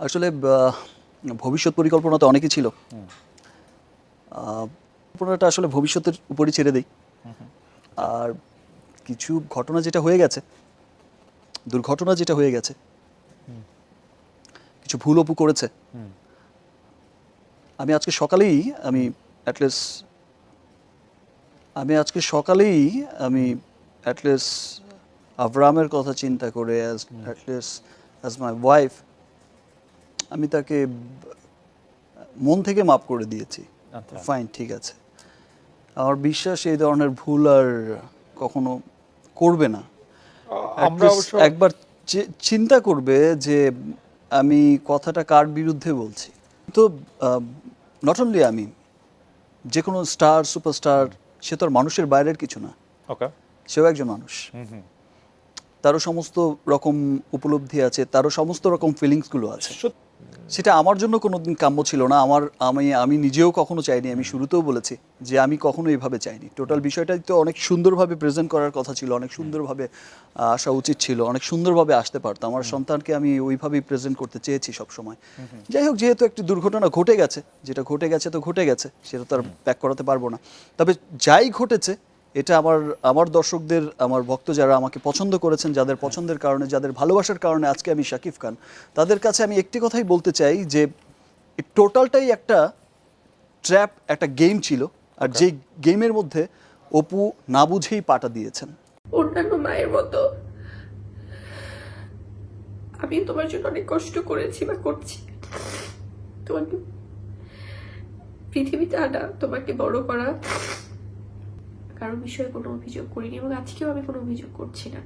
আসলে ভবিষ্যৎ পরিকল্পনা তো অনেকই ছিল। পরিকল্পনাটা আসলে ভবিষ্যতের উপরই ছেড়ে দেই। আর কিছু ঘটনা যেটা হয়ে গেছে দুর্ঘটনা যেটা হয়ে গেছে কিছু ভুল অপু করেছে আমি আজকে সকালেই আমি অ্যাটলিস্ট আমি আজকে সকালেই আমি অ্যাটলিস্ট আবরামের কথা চিন্তা করে as at least as my wife আমি তাকে মন থেকে মাফ করে দিয়েছি। আচ্ছা। ফাইন ঠিক আছে। আমার বিশ্বাস এই ধরনের ভুল আর কখনো করবে না। একবার চিন্তা করবে যে আমি কথাটা কার বিরুদ্ধে বলছি। তো নট অনলি আমি যে কোনো স্টার সুপারস্টার সে তো আর মানুষের বাইরের কিছু না। সেও একজন মানুষ। তারও সমস্ত রকম উপলব্ধি আছে তারও সমস্ত রকম ফিলিংসগুলো আছে। সেটা আমার জন্য কোনো দিন কাম্য ছিল না। আমার আমি আমি নিজেও কখনো চাইনি আমি শুরুতেও বলেছি যে আমি কখনো এইভাবে চাইনি। টোটাল বিষয়টা তো অনেক সুন্দরভাবে প্রেজেন্ট করার কথা ছিল অনেক সুন্দরভাবে আসা উচিত ছিল অনেক সুন্দরভাবে আসতে পারতো। আমার সন্তানকে আমি ওইভাবেই প্রেজেন্ট করতে চেয়েছি সব সময় যাই হোক যেহেতু একটি দুর্ঘটনা ঘটে গেছে যেটা ঘটে গেছে তো ঘটে গেছে সেটা তো আর ব্যাক করাতে পারব না। তবে যাই ঘটেছে এটা আমার আমার দর্শকদের আমার ভক্ত যারা আমাকে পছন্দ করেছেন যাদের পছন্দের কারণে যাদের ভালোবাসার কারণে আজকে আমি শাকিব খান তাদের কাছে আমি একটি কথাই বলতে চাই যে টোটালটাই একটা ট্র্যাপ একটা গেম ছিল। আর যে গেমের মধ্যে অপু না বুঝেই পাটা দিয়েছেন। অন্যান্য মায়ের মতো আমি তোমার জন্য অনেক কষ্ট করেছি বা করছি। তোমাকে পৃথিবীতে আনা তোমাকে বড় করা কারও বিষয়ে কোনো অভিযোগ করিনি এবং আজকেও আমি কোনো অভিযোগ করছি না।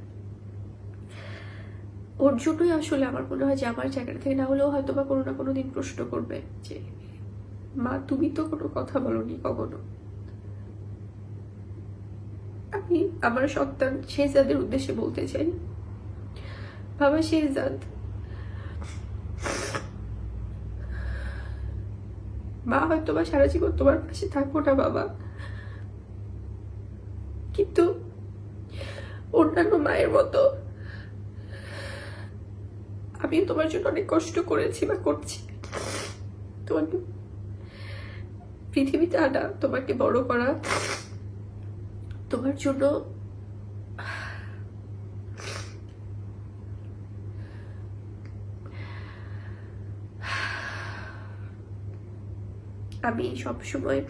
ওর জন্যই আসলে আমার মনে হয় যে আমার জায়গাটা থেকে না হলেও হয়তো বা কোনো না কোনো দিন প্রশ্ন করবে যে, মা, তুমি তো কোনো কথা বলনি কখনো? আমি আমার সন্তান শেহজাদের উদ্দেশ্যে বলতে চাই। বাবা শেহজাদ, মা হয়তো বা সারা জীবন তোমার পাশে থাকব না বাবা। কিন্তু অন্যান্য মায়ের মতো আমি তোমার জন্য অনেক কষ্ট করেছি বা করছি। পৃথিবীতে আনা, তোমাকে বড় করা, তোমার জন্য আমি সবসময়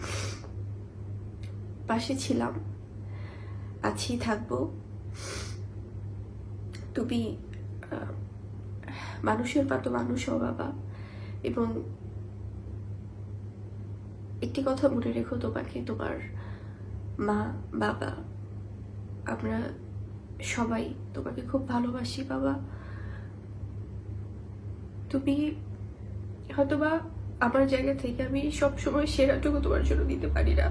পাশে ছিলাম। আছি, থাকব। তুমি মানুষের মতো মানুষ হও বাবা। এবং একটি কথা মনে রেখো তোমাকে, তোমার মা, বাবা, আমরা সবাই তোমাকে খুব ভালোবাসি বাবা। তুমি হয়তোবা আমার জায়গা থেকে আমি সবসময় সেরাটুকু তোমার জন্য দিতে পারি না।